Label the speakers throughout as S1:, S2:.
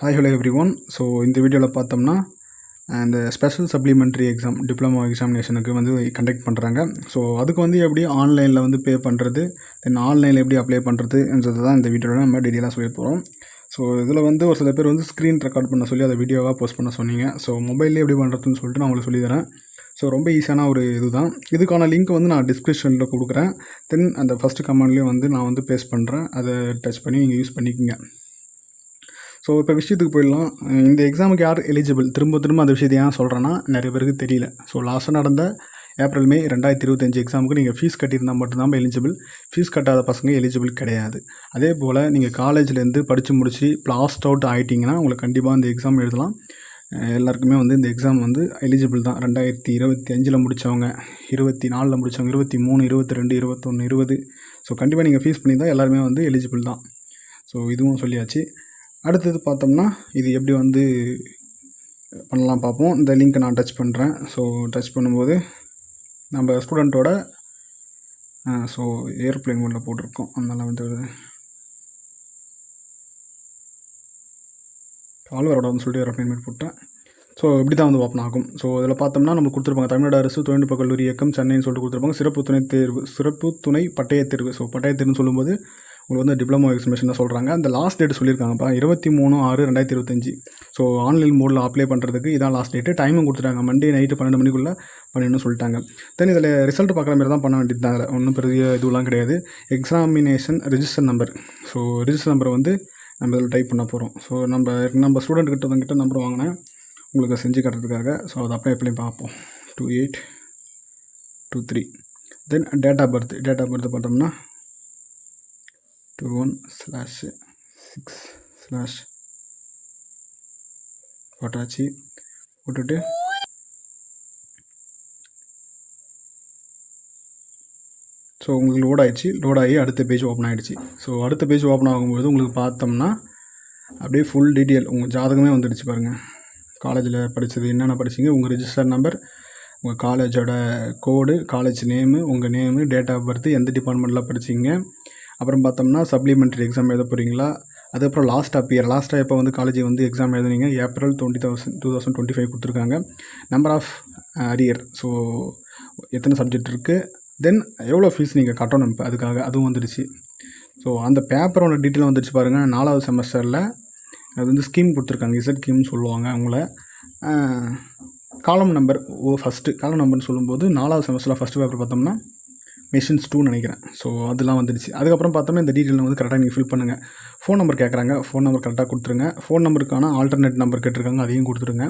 S1: Hi hello everyone so இந்த வீடியோவில் பார்த்தோம்னா இந்த ஸ்பெஷல் சப்ளிமெண்ட்ரி எக்ஸாம் டிப்ளமோ எக்ஸாமினேஷனுக்கு வந்து கண்டக்ட் பண்ணுறாங்க ஸோ அதுக்கு வந்து எப்படி ஆன்லைனில் வந்து பே பண்ணுறது தென் ஆன்லைனில் எப்படி அப்ளை பண்ணுறதுன்றது தான் இந்த வீடியோவில் நம்ம டீட்டெயிலாக சொல்லி போகிறோம் ஸோ இதில் வந்து ஒரு சில பேர் வந்து ஸ்க்ரீன் ரெக்கார்ட் பண்ண சொல்லி அதை வீடியோவாக போஸ்ட் பண்ண சொன்னீங்க. ஸோ மொபைல்லே எப்படி பண்ணுறதுன்னு சொல்லிட்டு நான் உங்களுக்கு சொல்லித்தரேன். ஸோ ரொம்ப ஈஸியான ஒரு இதுதான். இதுக்கான லிங்க் வந்து நான் டிஸ்கிரிப்ஷனில் கொடுக்குறேன். தென் அந்த ஃபஸ்ட்டு கமெண்ட்லேயும் வந்து நான் வந்து பேஸ்ட் பண்ணுறேன் அதை டச் பண்ணி நீங்கள் யூஸ் பண்ணிக்கோங்க. ஸோ இப்போ விஷயத்துக்கு போயிடலாம். இந்த எக்ஸாமுக்கு யார் எலிஜிபிள் திரும்ப திரும்ப அந்த விஷயத்தை ஏன் சொல்கிறேன்னா நிறைய பேருக்கு தெரியல. ஸோ லாஸ்ட்டாக நடந்த ஏப்ரல் மே ரெண்டாயிரத்தி இருபத்தஞ்சி எக்ஸாமுக்கு நீங்கள் ஃபீஸ் கட்டியிருந்தால் மட்டும்தான் எலிஜிபிள் ஃபீஸ் கட்டாத பசங்க எலிஜிபிள் கிடையாது. அதே போல் நீங்கள் காலேஜ்லேருந்து படித்து முடிச்சு லாஸ்ட் அவுட் ஆகிட்டிங்கன்னா உங்களுக்கு கண்டிப்பாக இந்த எக்ஸாம் எழுதலாம். எல்லாருக்குமே வந்து இந்த எக்ஸாம் வந்து எலிஜிபிள் தான். ரெண்டாயிரத்தி இருபத்தி அஞ்சில் முடித்தவங்க இருபத்தி நாலில் முடித்தவங்க இருபத்தி மூணு இருபத்தி ரெண்டு இருபத்தொன்று இருபது. ஸோ கண்டிப்பாக நீங்கள் ஃபீஸ் பண்ணி தான் எல்லாருமே வந்து எலிஜிபிள் தான். ஸோ இதுவும் சொல்லியாச்சு. அடுத்தது பார்த்தோம்னா இது எப்படி வந்து பண்ணலாம் பார்ப்போம். இந்த லிங்க்கை நான் டச் பண்ணுறேன் ஸோ டச் பண்ணும்போது நம்ம ஸ்டூடெண்ட்டோட ஸோ ஏர்ப்ளைன் மோடில் போட்டிருக்கோம். அதனால் வந்து ஆழ்வாரோடன்னு சொல்லிட்டு ஒரு மோட் போட்டேன். ஸோ இப்படி தான் வந்து ஓப்பன் ஆகும். ஸோ இதில் பார்த்தோம்னா நம்ம கொடுத்துருப்பாங்க தமிழ்நாடு அரசு தொழில்நுட்ப கல்லூரி இயக்கம் சென்னைன்னு சொல்லிட்டு கொடுத்துருப்பாங்க. சிறப்பு துணை தேர்வு சிறப்பு துணை பட்டய தேர்வு. ஸோ பட்டய தேர்வுன்னு சொல்லும்போது உங்களுக்கு வந்து டிப்ளமோ எக்ஸாமினேஷன் தான் சொல்கிறாங்க அந்த லாஸ்ட் டேட் சொல்லியிருக்காங்கப்பா இருபத்தி மூணு ஆறு ரெண்டாயிரத்தி இருபத்தஞ்சி. ஸோ ஆன்லைன் மோடில் அப்ளை பண்ணுறதுக்கு இதான் லாஸ்ட் டேட்டு டைமும் கொடுத்துட்டாங்க. மண்டே நைட்டு பன்னெண்டு மணிக்குள்ளே பண்ணிடணும்னு சொல்லிட்டாங்க. தென் இதில் ரிசல்ட் பார்க்குற மாதிரி தான் பண்ண வேண்டியது தான் அதில் ஒன்றும் பெரிய இதுவெலாம் கிடையாது. Examination register number so register நம்பரை வந்து நம்ம இதில் டைப் பண்ண போகிறோம் ஸோ நம்ம நம்ம ஸ்டூடெண்ட் கிட்ட வந்துக்கிட்ட நம்பர் வாங்கினேன். உங்களுக்கு செஞ்சு காட்டுறதுக்காக. ஸோ அதை அப்ளை எப்படியும் பார்ப்போம். Two eight two three then date of birth date of birth பார்த்தோம்னா two one slash six slash போட்டாச்சு போட்டுட்டு ஸோ உங்களுக்கு லோட் ஆகிடுச்சு லோட் ஆகி அடுத்த பேஜ் ஓப்பன் ஆகிடுச்சு ஸோ அடுத்த பேஜ் ஓப்பன் ஆகும்போது உங்களுக்கு பார்த்தோம்னா அப்படியே ஃபுல் டீட்டெயில் உங்கள் ஜாதகமே வந்துடுச்சு பாருங்கள் காலேஜில் படித்தது என்னென்ன படிச்சீங்க? உங்கள் ரிஜிஸ்டர் நம்பர் உங்கள் காலேஜோட கோடு காலேஜ் நேமு உங்கள் நேமு டேட் ஆஃப் பர்த் எந்த டிபார்ட்மெண்ட்டில் படிச்சீங்க? அப்புறம் பார்த்தோம்னா சப்ளிமெண்ட்ரி எக்ஸாம் எழுத போகிறீங்களா அதுக்கப்புறம் லாஸ்ட் அப் இயர் லாஸ்ட்டாக எப்போ வந்து காலேஜ் வந்து exam எழுதுனீங்க. April twenty thousand two thousand twenty five கொடுத்துருக்காங்க நம்பர் ஆஃப் அரியர் ஸோ எத்தனை சப்ஜெக்ட் இருக்குது தென் எவ்வளோ ஃபீஸ் நீங்கள் கட்டணும் இப்போ? அதுக்காக அதுவும் வந்துடுச்சு. ஸோ அந்த பேப்பரோட டீட்டெயில் வந்துடுச்சு பாருங்கள் நாலாவது செமஸ்டரில் அது வந்து ஸ்கீம் கொடுத்துருக்காங்க. இசட் ஸ்கீம்னு சொல்லுவாங்க அவங்கள. காலம் நம்பர் ஓ ஃபஸ்ட்டு காலம் நம்பர்னு சொல்லும்போது நாலாவது செமஸ்டரில் ஃபஸ்ட்டு பேப்பர் பார்த்தோம்னா மெஷின்ஸ் டூன்னு நினைக்கிறேன். ஸோ அதெல்லாம் வந்துடுச்சு. அதுக்கப்புறம் பார்த்தோம்னா இந்த டீட்டெயில் வந்து கரெக்டாக நீங்கள் ஃபில் பண்ணுங்கள் ஃபோன் நம்பர் கேட்குறாங்க ஃபோன் நம்பர் கரெக்டாக கொடுத்துருங்க. ஃபோன் நம்பருக்கான ஆல்டர்னேட் நம்பர் கேட்டிருக்காங்க. அதையும் கொடுத்துருங்க.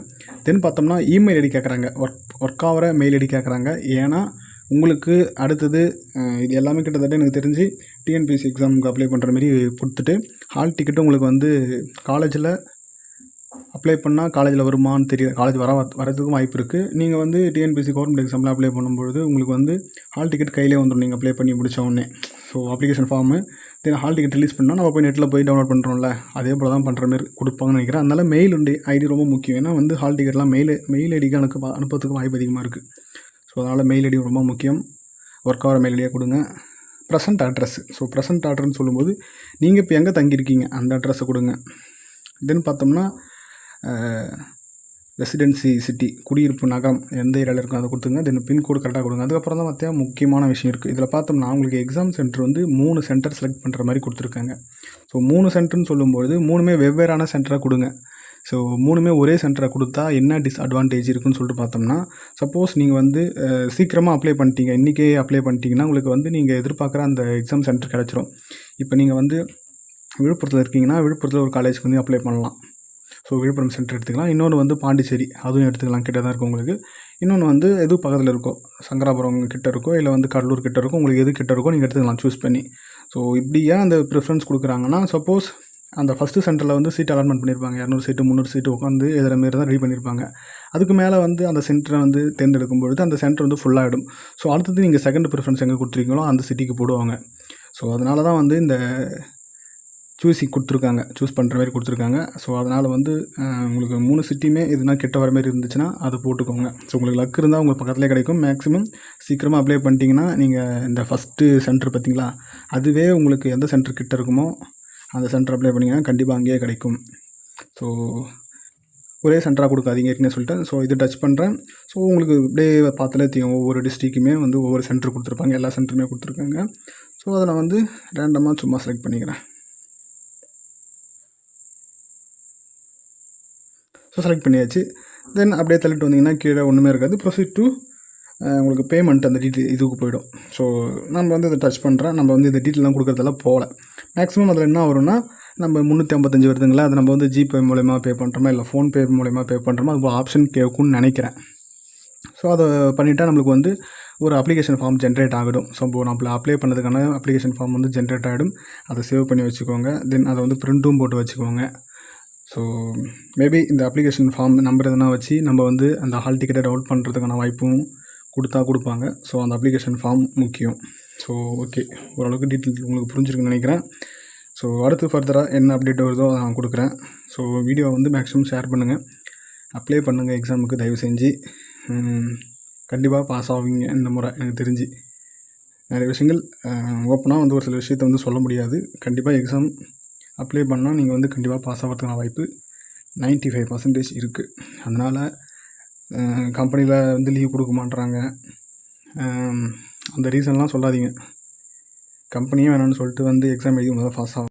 S1: தென் பார்த்தோம்னா இமெயில் ஐடி கேட்குறாங்க ஒர்க் ஒர்க் ஆகிற மெயில் ஐடி கேட்குறாங்க ஏன்னா உங்களுக்கு அடுத்தது இது எல்லாமே கிட்டத்தட்ட எனக்கு தெரிஞ்சு டிஎன்பிஎஸ்சி எக்ஸாமுக்கு அப்ளை பண்ணுற மாதிரி கொடுத்துட்டு ஹால் டிக்கெட்டும் உங்களுக்கு வந்து காலேஜில் அப்ளை பண்ணால் காலேஜில் வருமான்னு தெரியல காலேஜ் வர வரதுக்கும் வாய்ப்பு இருக்குது நீங்கள் வந்து டிஎன்பிசி கவர்மெண்ட் எக்ஸாமில் அப்ளை பண்ணும்பொழுது உங்களுக்கு வந்து ஹால் டிக்கெட் கையிலே வந்துடும் நீங்கள் அப்ளை பண்ணி முடிச்ச உடனே. So application form then hall ticket release பண்ணால் நம்ம போய் நெட்டில் போய் டவுன்லோட் பண்ணுறோம்ல அதே போல் தான் பண்ணுற மாதிரி கொடுப்பாங்கன்னு நினைக்கிறேன். அதனால் மெயில் ஐடி ரொம்ப முக்கியம். ஏன்னா வந்து ஹால் டிக்கெட்லாம் மெயில் மெயில் ஐடிக்கு எனக்கு அனுப்புறதுக்கு வாய்ப்பு அதிகமாக இருக்குது ஸோ அதனால் மெயில் ஐடி ரொம்ப முக்கியம். ஒர்க் ஆகிற மெயில் ஐடியாக கொடுங்க. ப்ரெசன்ட் அட்ரஸ் ஸோ ப்ரெசன்ட் அட்ரஸ்ன்னு சொல்லும்போது நீங்கள் இப்போ எங்கே தங்கியிருக்கீங்க? அந்த அட்ரஸை கொடுங்க. தென் பார்த்தோம்னா ரெசிடென்சி சிட்டி குடியிருப்பு நகரம் எந்த ஏரியாவில் இருக்கோ அதை கொடுத்துங்க தென் பின்கோடு கரெக்டாக கொடுங்க. அதுக்கப்புறம் தான் பார்த்தா முக்கியமான விஷயம் இருக்குது இதில் பார்த்தோம்னா உங்களுக்கு எக்ஸாம் சென்டர் வந்து மூணு சென்டர் செலக்ட் பண்ணுற மாதிரி கொடுத்துருக்காங்க. ஸோ மூணு சென்டர்னு சொல்லும்போது மூணுமே வெவ்வேறான சென்டராக கொடுங்க. ஸோ மூணுமே ஒரே சென்டரை கொடுத்தா என்ன டிஸ்அட்வான்டேஜ் இருக்குன்னு சொல்லிட்டு பார்த்தோம்னா சப்போஸ் நீங்கள் வந்து சீக்கிரமாக அப்ளை பண்ணிட்டீங்க. இன்றைக்கே அப்ளை பண்ணிட்டீங்கன்னா உங்களுக்கு வந்து நீங்கள் எதிர்பார்க்குற அந்த எக்ஸாம் சென்டர் கிடச்சிரும். இப்போ நீங்கள் வந்து விழுப்புரத்தில் இருக்கீங்கன்னா விழுப்புரத்தில் ஒரு காலேஜுக்கு வந்து அப்ளை பண்ணலாம். ஸோ விழுப்புரம் சென்டர் எடுத்துக்கலாம். இன்னொன்று வந்து பாண்டிச்சேரி. அதுவும் எடுத்துக்கலாம். கிட்ட தான் இருக்கும் உங்களுக்கு. இன்னொன்று வந்து எது பக்கத்தில் இருக்கோ? சங்கராபுரம் கிட்ட இருக்கோ? இல்லை வந்து கடலூர் கிட்ட இருக்கோ? உங்களுக்கு எது கிட்ட இருக்கோ நீங்கள் எடுத்துக்கலாம். சூஸ் பண்ணி. ஸோ இப்படியே அந்த ப்ரிஃபரன்ஸ் கொடுக்குறாங்கன்னா சப்போஸ் அந்த ஃபஸ்ட்டு சென்டரில் வந்து சீட் அலாட்மெண்ட் பண்ணியிருப்பாங்க இரநூறு சீட்டு முந்நூறு சீட்டு உட்காந்து எதிர மாரி தான் ரெடி பண்ணியிருப்பாங்க அதுக்கு மேலே வந்து அந்த சென்டரை வந்து தேர்ந்தெடுக்கும் பொழுது அந்த சென்டர் வந்து ஃபுல்லாகிடும் ஸோ அடுத்தது நீங்கள் செகண்ட் ப்ரிஃபரன்ஸ் எங்கே கொடுத்துருக்கீங்களோ அந்த சிட்டிக்கு போடுவாங்க. ஸோ அதனால தான் வந்து இந்த சூஸிங் கொடுத்துருக்காங்க. சூஸ் பண்ணுற மாதிரி கொடுத்துருக்காங்க. ஸோ அதனால் வந்து உங்களுக்கு மூணு சிட்டியுமே எதுனா கெட்ட வர மாதிரி இருந்துச்சுன்னா அதை போட்டுக்கோங்க. ஸோ உங்களுக்கு லக் இருந்தால் உங்கள் பக்கத்துலேயே கிடைக்கும். மேக்ஸிமம் சீக்கிரமாக அப்ளை பண்ணிட்டீங்கன்னா நீங்கள் இந்த ஃபஸ்ட்டு சென்டர் பார்த்தீங்களா அதுவே உங்களுக்கு எந்த சென்டர் கிட்ட இருக்குமோ அந்த சென்டர் அப்ளை பண்ணிங்கன்னா கண்டிப்பாக அங்கேயே கிடைக்கும். ஸோ ஒரே சென்டராக கொடுக்காதீங்க ஏற்கனவே சொல்லிட்டேன். ஸோ இது டச் பண்ணுறேன் ஸோ உங்களுக்கு அப்படியே பார்த்தாலே தெரியும். ஒவ்வொரு டிஸ்ட்ரிக்குமே வந்து ஒவ்வொரு சென்டர் கொடுத்துருப்பாங்க. எல்லா சென்டருமே கொடுத்துருக்காங்க. ஸோ அதை நான் வந்து ரேண்டமாக சும்மா செலக்ட் பண்ணிக்கிறேன். ஸோ செலக்ட் பண்ணியாச்சு. தென் அப்படியே தள்ளிட்டு வந்தீங்கன்னா கீழே ஒன்றுமே இருக்காது. ப்ரொசீட் டு உங்களுக்கு பேமெண்ட் அந்த டீட்டெயில் இதுக்கு போயிடும். ஸோ நம்ம வந்து இதை டச் பண்ணுறேன் நம்ம வந்து இந்த டீட்டெயிலாம் கொடுக்குறதெல்லாம் போகல. மேக்ஸிமம் அதில் என்ன வரும்னா நம்ம முந்நூற்றி ஐம்பத்தஞ்சு வருதுங்களா? அதை நம்ம வந்து ஜிபே மூலயமா பே பண்ணுறோமா இல்லை ஃபோன்பே மூலயமா பே பண்ணுறோமா அது ஆப்ஷன் கேட்கும்னு நினைக்கிறேன். ஸோ அதை பண்ணிட்டா நம்மளுக்கு வந்து ஒரு அப்ளிகேஷன் ஃபார்ம் ஜென்ரேட் ஆகிடும். ஸோ இப்போ நம்மள அப்ளை பண்ணதுக்கான அப்ளிகேஷன் ஃபார்ம் வந்து ஜென்ரேட் ஆகிடும் அதை சேவ் பண்ணி வச்சுக்கோங்க. தென் அதை வந்து பிரிண்ட்டும் போட்டு வச்சுக்கோங்க. ஸோ மேபி இந்த அப்ளிகேஷன் ஃபார்ம் நம்பர் எதனா வச்சு நம்ம வந்து அந்த ஹால் டிக்கெட்டை டவுன்லோட் பண்ணுறதுக்கான வாய்ப்பும் கொடுத்தா கொடுப்பாங்க. ஸோ அந்த அப்ளிகேஷன் ஃபார்ம் முக்கியம். ஸோ ஓகே ஓரளவுக்கு டீட்டெயில் உங்களுக்கு புரிஞ்சிருக்குன்னு நினைக்கிறேன். ஸோ அடுத்து ஃபர்தராக என்ன அப்டேட் வருதோ அதை நான் கொடுக்குறேன். ஸோ வீடியோ வந்து மேக்ஸிமம் ஷேர் பண்ணுங்கள் அப்ளை பண்ணுங்கள் எக்ஸாமுக்கு தயவு செஞ்சு. கண்டிப்பாக பாஸ் ஆவீங்க இந்த முறை எனக்கு தெரிஞ்சு. நிறைய விஷயங்கள் ஓப்பனாக வந்து ஒரு சில விஷயத்த வந்து சொல்ல முடியாது. கண்டிப்பாக எக்ஸாம் அப்ளை பண்ணால் நீங்கள் வந்து கண்டிப்பாக பாஸ் ஆகிறதுக்கான வாய்ப்பு 95% ஃபைவ் பர்சன்டேஜ் இருக்குது அதனால் கம்பெனியில் வந்து லீவ் கொடுக்க மாட்றாங்க. அந்த ரீசன்லாம் சொல்லாதீங்க. கம்பெனியே வேணாம்னு சொல்லிட்டு வந்து எக்ஸாம் எழுதி முதல்ல பாஸ் ஆகும்